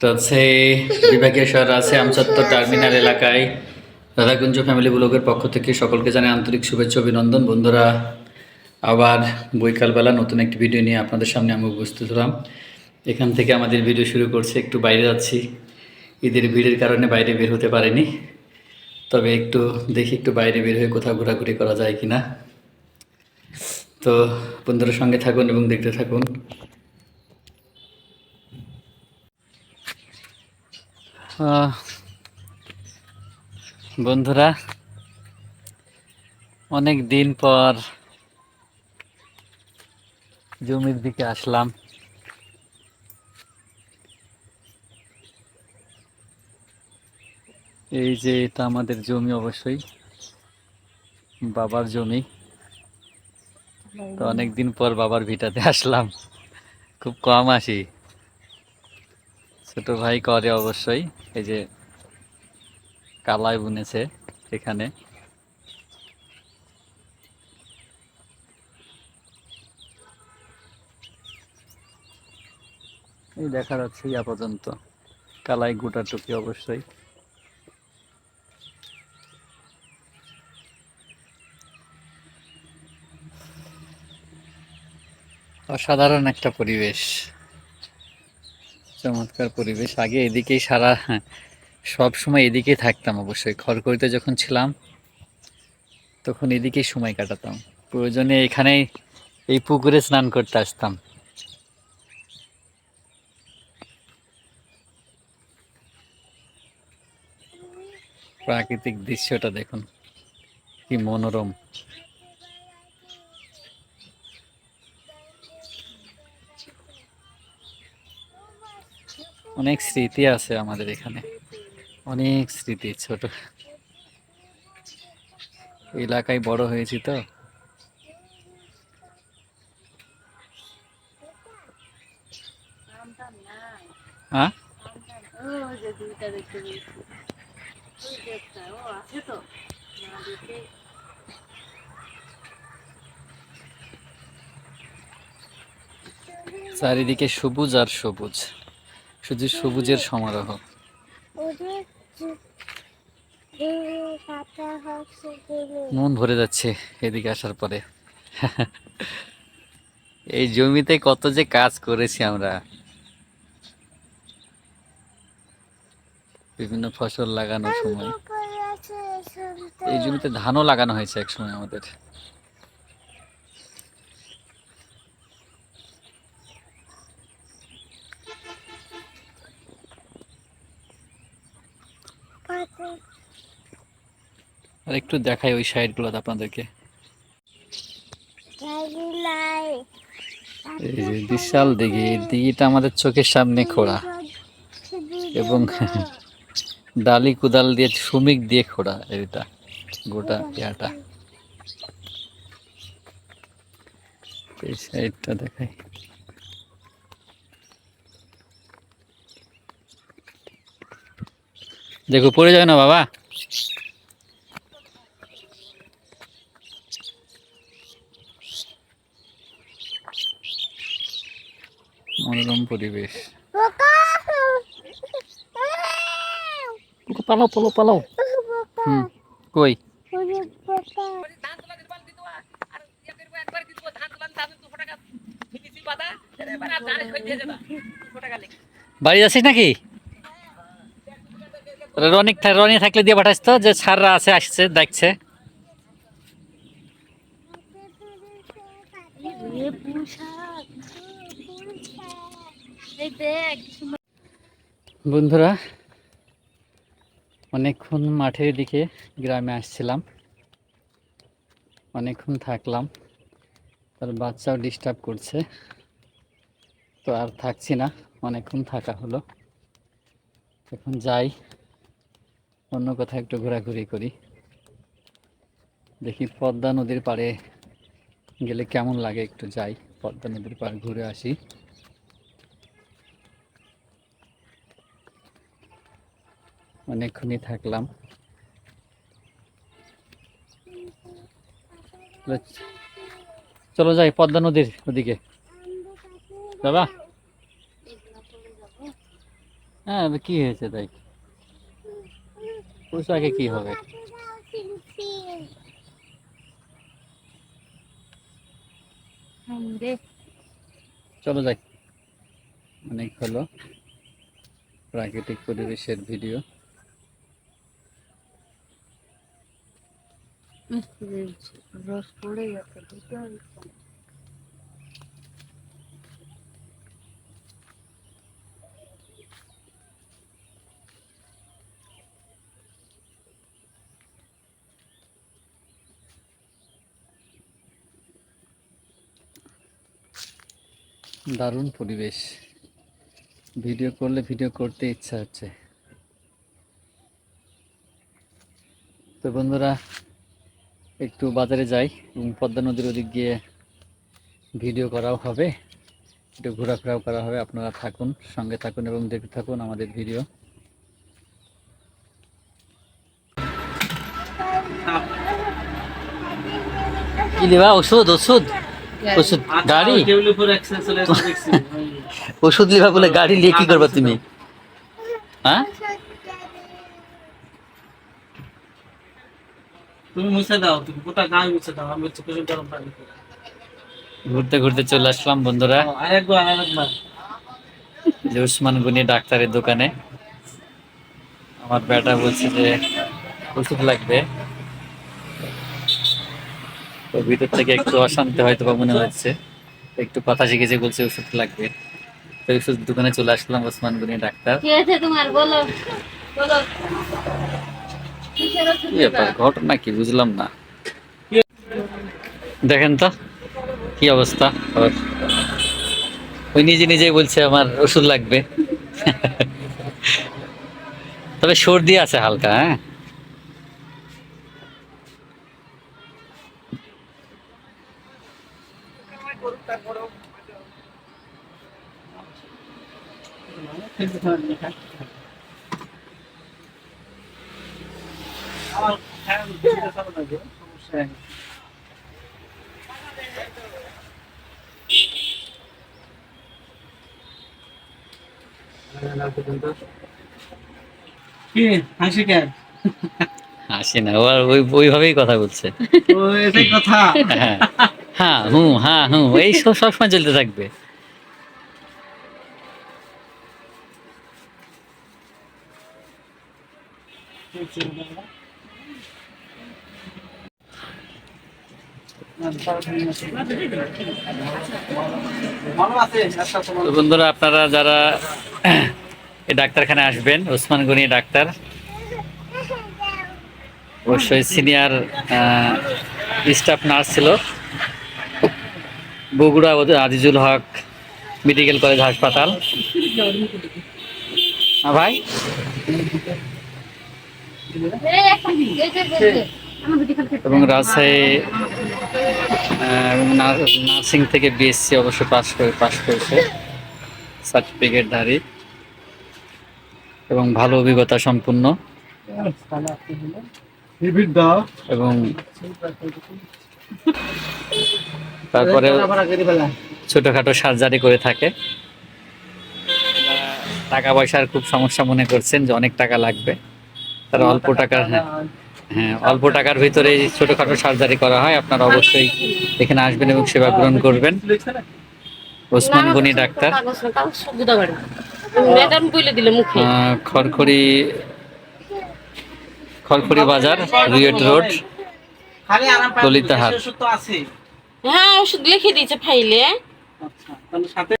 তো হচ্ছে বিভাগীয় শহর আছে আমচত্বর টার্মিনাল এলাকায়। রাধাকুঞ্জ ফ্যামিলি ব্লগের পক্ষ থেকে সকলকে জানাই আন্তরিক শুভেচ্ছা, অভিনন্দন। বন্ধুরা, আবার বৈকালবেলা নতুন একটি ভিডিও নিয়ে আপনাদের সামনে আমি উপস্থিত হলাম। এখান থেকে আমাদের ভিডিও শুরু করছে, একটু বাইরে যাচ্ছি। ঈদের ভিড়ের কারণে বাইরে বের হতে পারেনি। তবে একটু দেখি, একটু বাইরে বের হয়ে কোথাও ঘোরাঘুরি করা যায় কি না তো বন্ধুরা সঙ্গে থাকুন এবং দেখতে থাকুন। বন্ধুরা, অনেক দিন পর জমির দিকে আসলাম। এই যে এটা আমাদের জমি অবশ্যই, বাবার জমি। তো অনেক দিন পর বাবার ভিটাতে আসলাম। খুব কম আসি। ছোট ভাই করে অবশ্যই। এই যে কালাই বুনেছে এখানে। এই দেখা যাচ্ছে ইয়া পর্যন্ত। কালাই গোটা টুকি অবশ্যই। অসাধারণ একটা পরিবেশ। চমৎকার পরিবেশ। আগে এদিকেই সারা সব সময় এদিকেই থাকতাম অবশ্যই। খড়খড়িতে যখন ছিলাম, তখন এদিকেই সময় কাটাতাম। প্রয়োজনে এখানেই এই পুকুরে স্নান করতে আসতাম। প্রাকৃতিক দৃশ্যটা দেখুন, কি মনোরম। অনেক স্মৃতি আছে আমাদের এখানে। অনেক স্মৃতি, ছোট। এলাকায় বড় হয়েছি তো। হ্যাঁ? চারিদিকে সবুজ আর সবুজ। শুধু সবুজের সমারোহ। মন ভরে যাচ্ছে এদিকে আসার পরে। এই জমিতে কত যে কাজ করেছি আমরা। বিভিন্ন ফসল লাগানোর সময়। এই জমিতে ধানও লাগানো হয়েছে এক সময় আমাদের। আর একটু দেখাই ওই সাইড সাইডগুলো আপনাদেরকে বিশাল দিঘি দিঘিটা আমাদের চোখের সামনে খোঁড়া। এবং ডালি কুদাল দিয়ে শ্রমিক দিয়ে খোড়া এটা, গোটা ইয়াটা এই সাইডটা দেখাই। দেখো পড়ে যাবে না বাবা? মনোরম পরিবেশ। পালাও পালাও পালাও। হুম কই? বাড়ি যাচ্ছিস নাকি? রনিক রনি থাকলে দিয়ে পাঠাস তো, যে ছাড়রা আছে, আসছে, দেখছে। বন্ধুরা, অনেকক্ষণ মাঠের দিকে গ্রামে আসছিলাম। অনেকক্ষণ থাকলাম। তার বাচ্চাও ডিস্টার্ব করছে। তো আর থাকছি না, অনেকক্ষণ থাকা হলো। এখন যাই। অন্য কোথাও একটু ঘোরাঘুরি করি। দেখি পদ্মা নদীর পাড়ে গেলে কেমন লাগে একটু যাই, পদ্মা নদীর পাড়ে ঘুরে আসি। অনেকক্ষণই থাকলাম। চলো যাই পদ্মা নদীর ওদিকে। যাবা হ্যাঁ কি হয়েছে তাই পোশাকে কি হবে? চলো যাই। অনেক হলো প্রাকৃতিক পরিবেশের ভিডিও। রস পড়ে যাচ্ছে দারুণ পরিবেশ। ভিডিও করলে ভিডিও করতে ইচ্ছা হচ্ছে। তো বন্ধুরা, একটু বাজারে যাই এবং পদ্মা নদীর ওদিক গিয়ে ভিডিও করাও হবে। একটু ঘোরাফেরাও করা হবে। আপনারা থাকুন, সঙ্গে থাকুন এবং দেখতে থাকুন আমাদের ভিডিও। কি নেবা ওষুধ ওষুধ? ওষুধ গাড়ি? ওষুধ লিবা বলে গাড়ি নিয়ে কি করবা তুমি? হ্যাঁ? তুমি মুছে দাও তুমি গোটা গায়ে মুছে দাও আমি হচ্ছে গরম পানি ঘুরতে ঘুরতে চলে আসলাম বন্ধুরা। আরেকবার আরেকবার উসমান গনি ডাক্তারের দোকানে। আমার বেটা বলছে যে ওষুধ লাগবে। তো ভিতর থেকে একটু অশান্তি হয়তো বা মনে হচ্ছে। একটু কথা শিখেছে বলছে ওষুধ লাগবে। তো ওষুধ দোকানে চলে আসলাম ওসমান গনি ডাক্তার। তোমার? বলো। বলো। কিসের ওষুধ কি ব্যাপার? ঘটনা কি? বুঝলাম না। দেখেন তো কি অবস্থা? ওর ওই নিজে নিজেই বলছে আমার ওষুধ লাগবে। তবে সর্দি আছে হালকা হ্যাঁ আমার ফ্যান দিতে চালো না গো, সমস্যা নেই। কি হাসি কেন? হাসি না ও আর ওই ওইভাবেই কথা বলছে। ও এটাই কথা। হ্যাঁ হ্যাঁ হুম হ্যাঁ হুম এই সব সবসময় চলতে থাকবে ভালো আছে একটা তোমার তো বন্ধুরা, আপনারা যারা এই ডাক্তারখানে আসবেন, ওসমান গনি ডাক্তার, অবশ্যই সিনিয়র স্টাফ নার্স ছিল, বগুড়া আজিজুল হক মেডিকেল কলেজ হাসপাতাল। হ্যাঁ ভাই? এবং রাজশাহী নার্সিং থেকে বিএসসি অবশ্য পাশ করে, পাশ করেছে। সার্টিফিকেটধারী এবং ভালো অভিজ্ঞতা সম্পূর্ণ এবং তারপরে ছোটখাটো সার্জারি করে থাকে। টাকা পয়সার খুব সমস্যা মনে করছেন যে অনেক টাকা লাগবে। তার অল্প টাকার হ্যাঁ হ্যাঁ অল্প টাকার ভিতরে ছোটখাটো সার্জারি করা হয়। আপনারা অবশ্যই এখানে আসবেন এবং সেবা গ্রহণ করবেন। ওসমান গনি ডাক্তার। খড়খড়ি খড়খড়ি বাজার রুয়েট রোড খালি ললিতাহাট। হ্যাঁ ওষুধ লিখে দিয়েছে ফাইলে। আচ্ছা তাহলে সাথে